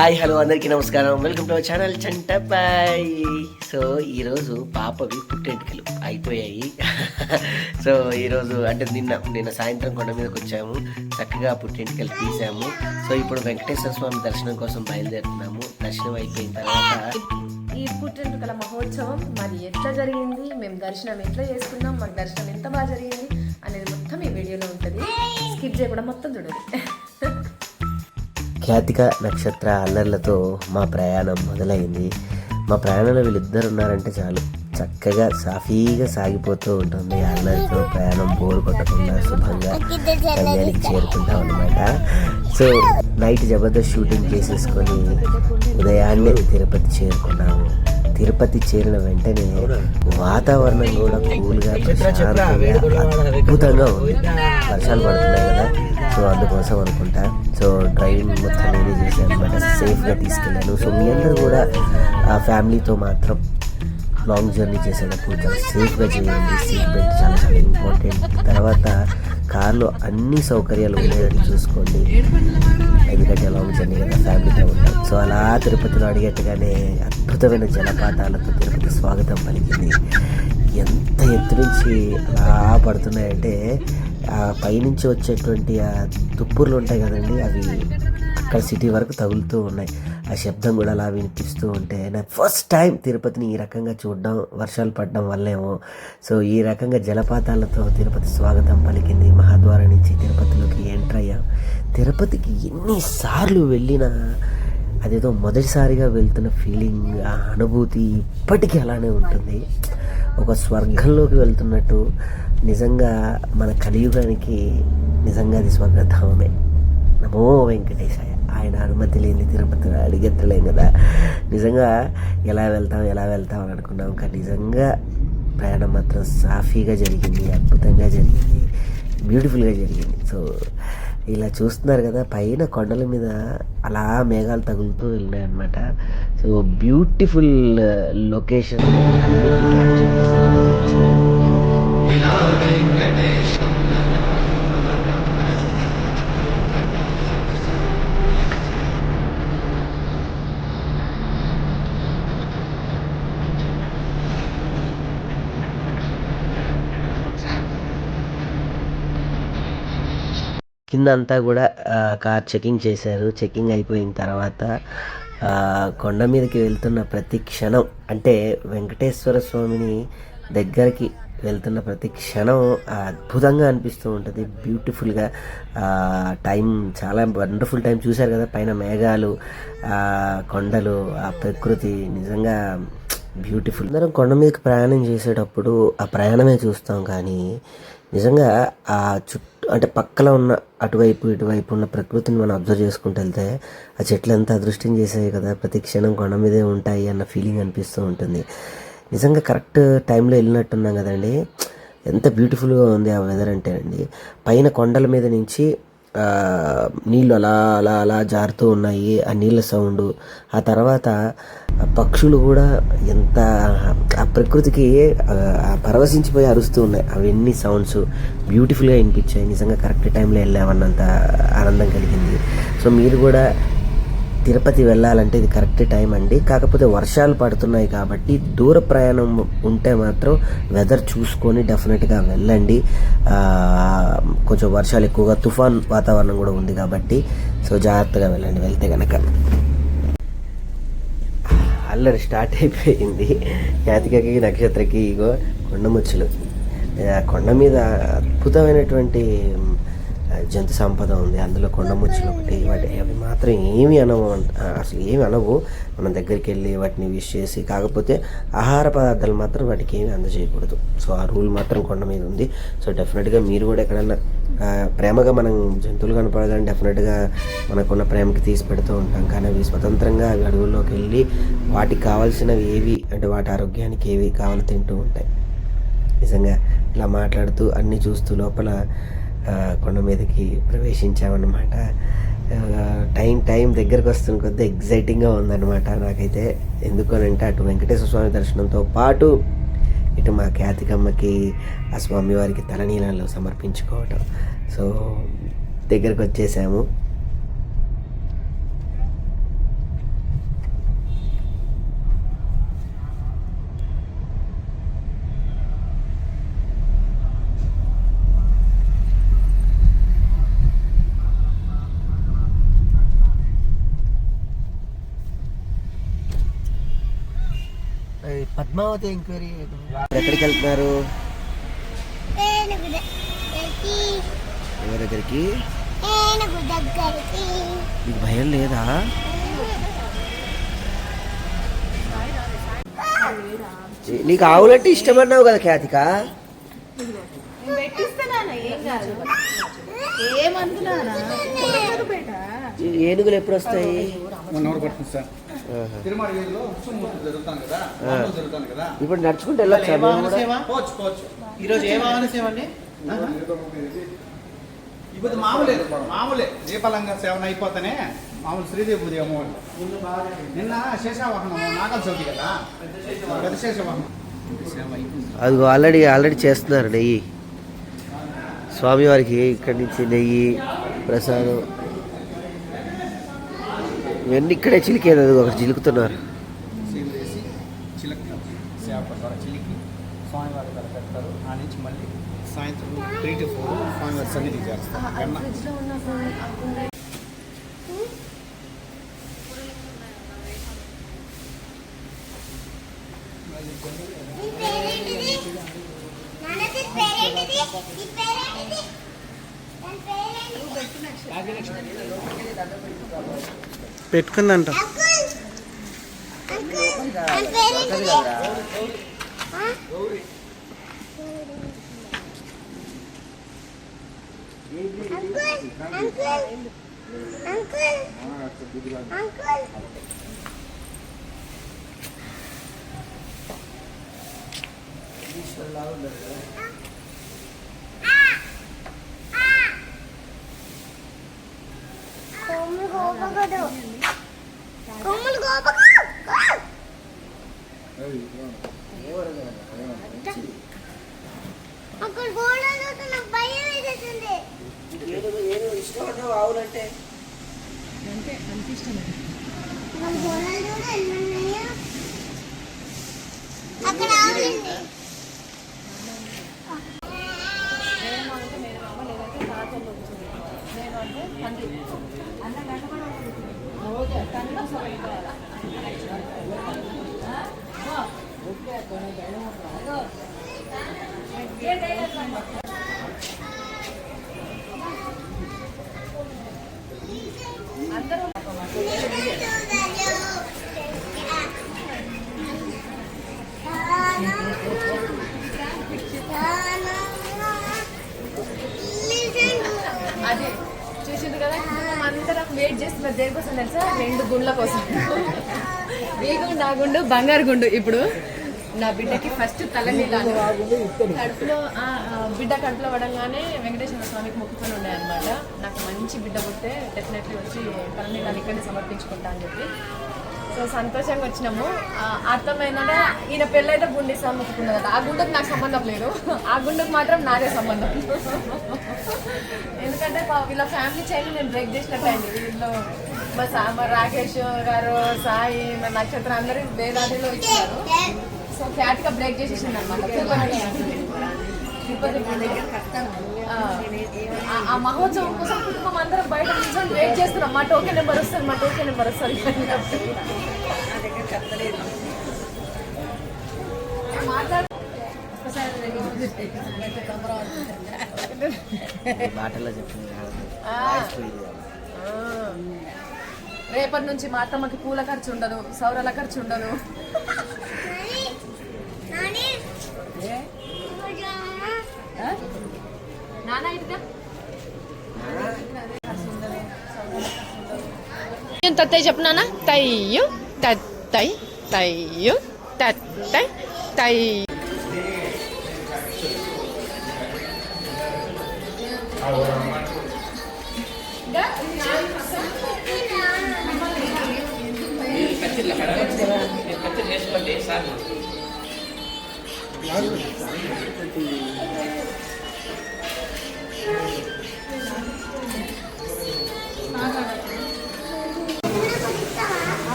Hi hello అందరికీ నమస్కారం. Welcome to our channel చంటపాయ్. సో ఈరోజు పాపవి పుట్టెంటుకలు అయిపోయాయి. సో ఈరోజు అంటే నిన్న నిన్న సాయంత్రం కొండ మీదకి వచ్చాము. చక్కగా పుట్టెంటుకలు తీసాము. సో ఇప్పుడు వెంకటేశ్వర స్వామి దర్శనం కోసం బయలుదేరుతున్నాము. దర్శనం అయిపోయిన తర్వాత ఈ పుట్టినకల మహోత్సవం మరి ఎట్లా జరిగింది? మేము దర్శనం ఎట్లా చేసుకున్నాం? మాకు దర్శనం ఎంత బాగా జరిగింది? అనేది మొత్తం ఈ వీడియోలో ఉంటుంది. స్కిప్ చేయకుండా మొత్తం చూడండి. ఖ్యాతిక నక్షత్ర అల్లర్లతో మా ప్రయాణం మొదలైంది. మా ప్రయాణంలో వీళ్ళిద్దరు ఉన్నారంటే చాలు. చక్కగా సాఫీగా సాగిపోతూ ఉంటుంది. ఆ అల్లరితో ప్రయాణం బోరు కొట్టకుండా శుభంగా గమ్యానికి చేరుకుంటాం అనమాట సో నైట్ జబర్దస్త్ షూటింగ్ చేసేసుకొని ఉదయాన్నే తిరుపతి చేరుకున్నాము. తిరుపతి చేరిన వెంటనే వాతావరణం కూడా కూల్గా ప్రశాంతంగా అద్భుతంగా ఉంది. వర్షాలు పడుతున్నాయి కదా. సో అందుకోసం అనుకుంటా. సో డ్రైవింగ్ మొత్తం నేనే చేశాను. అనమాట సేఫ్గా తీసుకెళ్ళాను. సో మీ అందరూ కూడా ఆ ఫ్యామిలీతో మాత్రం లాంగ్ జర్నీ చేసేటప్పుడు చాలా సేఫ్గా చేయండి. సీట్ బెల్ట్ చాలా చాలా ఇంపార్టెంట్. తర్వాత కార్లో అన్ని సౌకర్యాలు ఉండేటట్టు చూసుకోండి. ఎందుకంటే లాంగ్ జర్నీ కదా ఫ్యామిలీతో ఉంటాం. సో అలా తిరుపతిలో అడిగట్టుగానే అద్భుతమైన జలపాతాలతో తిరుపతి స్వాగతం పలికింది. ఎంత ఎత్తు నుంచి అలా పడుతున్నాయంటే ఆ పైనుంచి వచ్చేటువంటి ఆ తుప్పుర్లు ఉంటాయి కదండి అవి అక్కడ సిటీ వరకు తగులుతూ ఉన్నాయి. ఆ శబ్దం కూడా అలా వినిపిస్తూ ఉంటే నా ఫస్ట్ టైం తిరుపతిని ఈ రకంగా చూడడం వర్షాలు పడడం వల్లేమో. సో ఈ రకంగా జలపాతాలతో తిరుపతి స్వాగతం పలికింది మహాద్వారం నుంచి తిరుపతిలోకి ఎంటర్ అయ్యాం. తిరుపతికి ఎన్నిసార్లు వెళ్ళినా అదేదో మొదటిసారిగా వెళ్తున్న ఫీలింగ్ ఆ అనుభూతి ఇప్పటికీ అలానే ఉంటుంది. ఒక స్వర్గంలోకి వెళ్తున్నట్టు నిజంగా మన కలియుగానికి నిజంగా అది స్వర్గధామమే. నమో వెంకటేశాయ. ఆయన అనుమతి లేని తిరుపతిని అడిగెత్తలేం కదా. నిజంగా ఎలా వెళ్తాం ఎలా వెళ్తాం అని అనుకున్నాం. కానీ నిజంగా ప్రయాణం మాత్రం సాఫీగా జరిగింది అద్భుతంగా జరిగింది బ్యూటిఫుల్గా జరిగింది. సో ఇలా చూస్తున్నారు కదా పైన కొండల మీద అలా మేఘాలు తగులుతూ వెళ్ళినాయి అనమాట సో బ్యూటిఫుల్ లొకేషన్. కింద అంతా కూడా కార్ చెకింగ్ చేశారు. చెకింగ్ అయిపోయిన తర్వాత కొండ మీదకి వెళ్తున్న ప్రతి క్షణం అంటే వెంకటేశ్వర స్వామిని దగ్గరికి వెళ్తున్న ప్రతి క్షణం అద్భుతంగా అనిపిస్తూ ఉంటుంది. బ్యూటిఫుల్గా టైం చాలా వండర్ఫుల్ టైం చూశారు కదా పైన మేఘాలు ఆ, కొండలు ఆ ప్రకృతి నిజంగా బ్యూటిఫుల్. అందరం కొండ మీదకి ప్రయాణం చేసేటప్పుడు ఆ ప్రయాణమే చూస్తాం కానీ నిజంగా ఆ చుట్టూ అంటే పక్కన ఉన్న అటువైపు ఇటువైపు ఉన్న ప్రకృతిని మనం అబ్జర్వ్ చేసుకుంటూ వెళ్తే ఆ చెట్లు ఎంత అదృష్టం చేసాయి కదా. ప్రతి క్షణం కొండ మీదే ఉంటాయి అన్న ఫీలింగ్ అనిపిస్తూ ఉంటుంది. నిజంగా కరెక్ట్ టైంలో వెళ్ళినట్టున్నాం కదండి. ఎంత బ్యూటిఫుల్గా ఉంది ఆ వెదర్ అంటే అండి. పైన కొండల మీద నుంచి నీళ్ళు అలా అలా అలా జారుతూ ఉన్నాయి. ఆ నీళ్ళ సౌండ్. ఆ తర్వాత పక్షులు కూడా ఎంత ఆ ప్రకృతికి ఆ, పరవశించిపోయి అరుస్తూ ఉన్నాయి. అవన్నీ సౌండ్స్ బ్యూటిఫుల్గా వినిపించాయి. నిజంగా కరెక్ట్ టైంలో వెళ్ళామన్నంత ఆనందం కలిగింది. సో మీరు కూడా తిరుపతి వెళ్ళాలంటే ఇది కరెక్ట్ టైం అండి. కాకపోతే వర్షాలు పడుతున్నాయి కాబట్టి దూర ప్రయాణం ఉంటే మాత్రం వెదర్ చూసుకొని డెఫినెట్గా వెళ్ళండి. కొంచెం వర్షాలు ఎక్కువగా తుఫాన్ వాతావరణం కూడా ఉంది కాబట్టి సో జాగ్రత్తగా వెళ్ళండి. వెళ్తే కనుక అల్లరి స్టార్ట్ అయిపోయింది. యాతికకి నక్షత్రకి ఇగో కొండముచ్చులు కొండ మీద అద్భుతమైనటువంటి జంతు సంపద ఉంది అందులో కొండముచ్చులు ఒకటి వాటి అవి మాత్రం ఏమి అనవు అసలు ఏమి అనవు. మనం దగ్గరికి వెళ్ళి వాటిని విష్ చేసి కాకపోతే ఆహార పదార్థాలు మాత్రం వాటికి ఏమి అందజేయకూడదు. సో ఆ రూల్ మాత్రం కొండ మీద ఉంది. సో డెఫినెట్గా మీరు కూడా ఎక్కడన్నా ప్రేమగా మనం జంతువులు కనపడగానే డెఫినెట్గా మనకున్న ప్రేమకి తీసి పెడుతూ ఉంటాం. కానీ అవి స్వతంత్రంగా అవి అడవుల్లోకి వెళ్ళి వాటికి కావాల్సినవి ఏవి అంటే వాటి ఆరోగ్యానికి ఏవి కావాలో తింటూ ఉంటాయి. నిజంగా ఇలా మాట్లాడుతూ అన్నీ చూస్తూ లోపల కొండ మీదకి ప్రవేశించామన్నమాట. టైం టైం దగ్గరకు వస్తున్న కొద్దీ ఎగ్జైటింగ్గా ఉందన్నమాట నాకైతే. ఎందుకనంటే అటు వెంకటేశ్వర స్వామి దర్శనంతో పాటు ఇటు మా ఖ్యాతికమ్మకి ఆ స్వామివారికి తలనీలాలు సమర్పించుకోవటం. సో దగ్గరకు వచ్చేసాము పద్మావతి ఎంక్వైరీ ఎక్కడికి వెళ్తున్నారు? ఏనుగు దగ్గరికి. ఎవరి దగ్గరికి? ఏనుగు దగ్గరికి. నీకు భయం లేదా? నీకు ఆవులంటే ఇష్టమన్నావు కదా ఖ్యాతిక? ఏనుగులు ఎప్పుడు వస్తాయి తిరుమల వీధిలో జరుగుతాను కదా జరుగుతాను కదా. ఇప్పుడు నడుచుకుంటూ? పోవచ్చు పోవచ్చు. ఈరోజు ఏ వాహన సేవ అండి? ఇప్పుడు మామూలే మామూలే. దీపాలంగా సేవన అయిపోతానే మామూలు శ్రీదేవి నిన్న శేషావాహనం నాగల చవితి కదా? పెద్ద శేషవాహనం. అది ఆల్రెడీ ఆల్రెడీ చేస్తున్నారు నెయ్యి. స్వామివారికి ఇక్కడి నుంచి నెయ్యి ప్రసాదం. ఇవన్నీ ఇక్కడే చిలికేది అది ఒకటి చిలుకుతున్నారు. సీలు వేసి చిలక సేవ ద్వారా చిలికి స్వామివారి దగ్గర పెడతారు ఆ నుంచి మళ్ళీ సాయంత్రం త్రీ టు ఫోర్ స్వామివారి సన్నిధి చేస్తారు పెట్టుకుందంట అంకుల్ అంకుల్ దాని పేరేంటిది ఆ? అంకుల్ అంకుల్ అంకుల్ అంకుల్ కొమ్ములు గోపకడు అక్కడ గోడలు లేదంటే నాకు భయం వేసేసింది నాకు గోడలు చూడ చూసింది కదా కుటుంబం అందరం వెయిట్ చేస్తున్నారు దేనికోసం తెలుసా రెండు గుండ్ల కోసం ఈ గుండు బంగారు గుండు. ఇప్పుడు నా బిడ్డకి ఫస్ట్ తలనీలాలు. కడుపులో బిడ్డ కడుపులో పడంగానే వెంకటేశ్వర స్వామికి మొక్కుకొని ఉన్నాయన్నమాట. నాకు మంచి బిడ్డ పుట్టే డెఫినెట్లీ వచ్చి తలనీలాలు ఇక్కడే సమర్పించుకుంటా అని చెప్పి. సో సంతోషంగా వచ్చినాము. అర్థమైందంటే ఈయన పెళ్ళైతే గుండె మొక్కుకున్నది కదా. ఆ గుండెకు నాకు సంబంధం లేదు. ఆ గుండెకు మాత్రం నాదే సంబంధం. ఎందుకంటే వీళ్ళ ఫ్యామిలీ చైన్ నేను బ్రేక్ చేసినట్టు అయింది వీళ్ళు మా రాకేష్ గారు సాయి మా నక్షత్రం అందరూ వేదాదిలో ఇచ్చారు సో ఫ్యాట్గా బ్రేక్ చేసేసింది అనమాట ఆ మహోత్సవం కోసం కుటుంబం అందరం బయట నిల్చొని వెయిట్ చేస్తున్నాం మా టోకెన్ నెంబర్ వస్తుంది మా టోకెన్ నెంబర్ వస్తుంది. మాట్లాడు. మాటల్లో చెప్పింది రేపటి నుంచి మా అత్తమ్మకి పూల ఖర్చు ఉండదు సౌరల ఖర్చు ఉండదు. తత్తయ్య చెప్పినానా తయ్యు తత్తయ్ తయ్యు తత్తయ్ తయ్యు.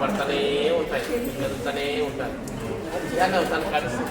పడతానే ఉంటాయి వెళ్తానే ఉంటాయి ఇలానే అవుతాను కలిసి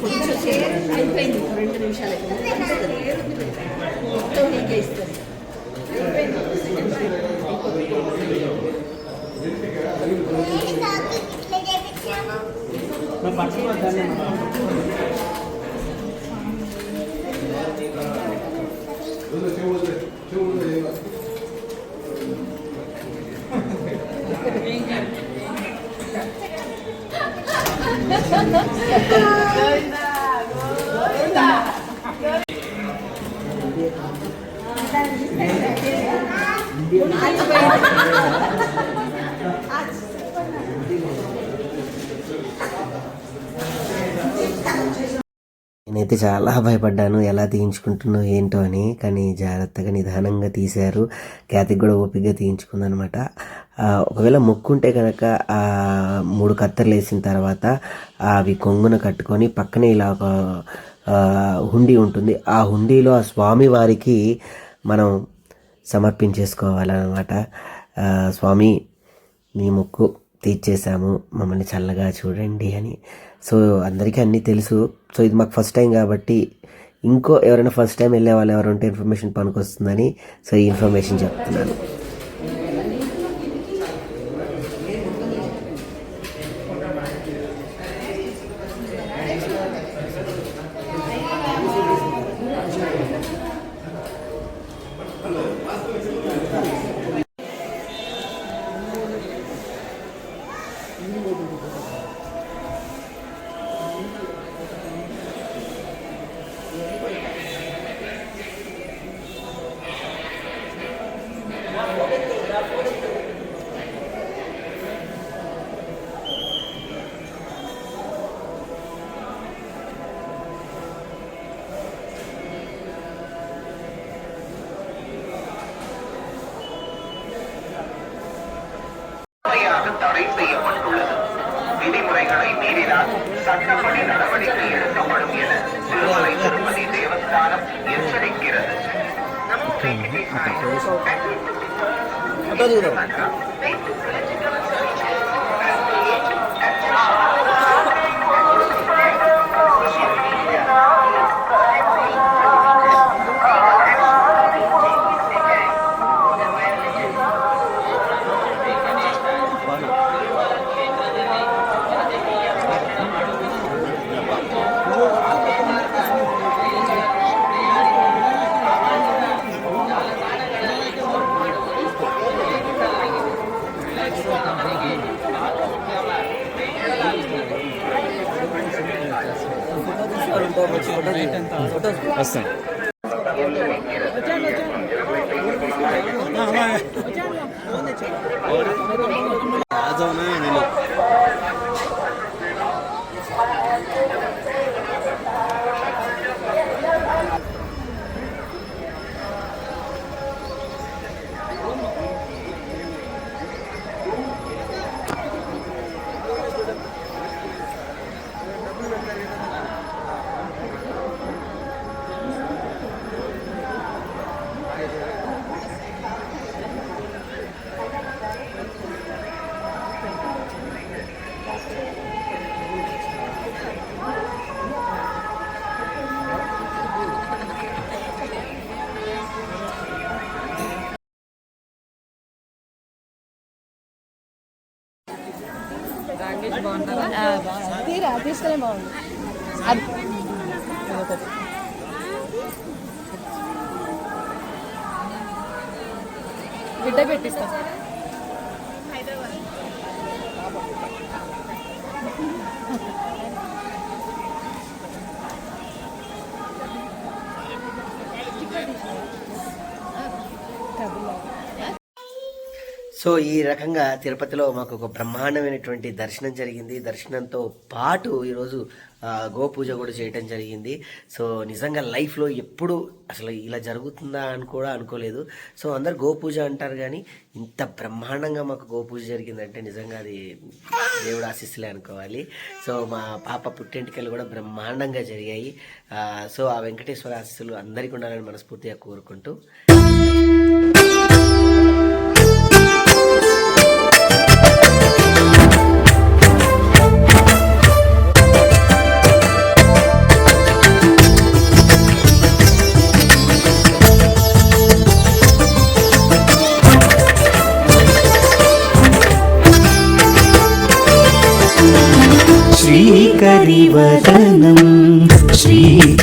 కొంచెం సేపు అయిపోయింది రెండు నిమిషాలు మొత్తం నీకే ఇస్తుంది ఇట్లా నేనైతే చాలా భయపడ్డాను ఎలా తీయించుకుంటున్నో ఏంటో అని. కానీ జాగ్రత్తగా నిదానంగా తీశారు. ఖ్యాతికి కూడా ఓపికగా తీయించుకుందనమాట. ఒకవేళ ముక్కుంటే కనుక మూడు కత్తెరలు వేసిన తర్వాత అవి కొంగున కట్టుకొని పక్కనే ఇలా ఒక హుండీ ఉంటుంది. ఆ హుండీలో ఆ స్వామి వారికి మనం సమర్పించేసుకోవాలన్నమాట. స్వామి నీ మొక్కు తీర్చేసాము మమ్మల్ని చల్లగా చూడండి అని. సో అందరికీ అన్నీ తెలుసు. సో ఇది మాకు ఫస్ట్ టైం కాబట్టి ఇంకో ఎవరైనా ఫస్ట్ టైం వెళ్ళే వాళ్ళు ఎవరు ఉంటే ఇన్ఫర్మేషన్ పనికొస్తుందని సో ఈ ఇన్ఫర్మేషన్ చెప్తున్నాను. முறையாக தடை செய்யப்பட்டுள்ளது. விதிமுறைகளை மீறினால் சட்டப்படி நடவடிக்கை எடுக்கப்படும் என திருமலை திருப்பதி தேவஸ்தானம் எச்சரிக்கிறது. తీసుకెళ్ళి బాగుంది. అది. ఒకటి బిడ్డ పెట్టిస్తా. సో ఈ రకంగా తిరుపతిలో మాకు ఒక బ్రహ్మాండమైనటువంటి దర్శనం జరిగింది. దర్శనంతో పాటు ఈరోజు గోపూజ కూడా చేయటం జరిగింది. సో నిజంగా లైఫ్లో ఎప్పుడు అసలు ఇలా జరుగుతుందా అని కూడా అనుకోలేదు. సో అందరు గోపూజ అంటారు కానీ ఇంత బ్రహ్మాండంగా మాకు గోపూజ జరిగిందంటే నిజంగా అది దేవుడు ఆశీస్సులే అనుకోవాలి. సో మా పాప పుట్టింటికలు కూడా బ్రహ్మాండంగా జరిగాయి. సో ఆ వెంకటేశ్వర ఆశీస్సులు అందరికీ ఉండాలని మనస్ఫూర్తిగా కోరుకుంటూ. హరివదనం శ్రీక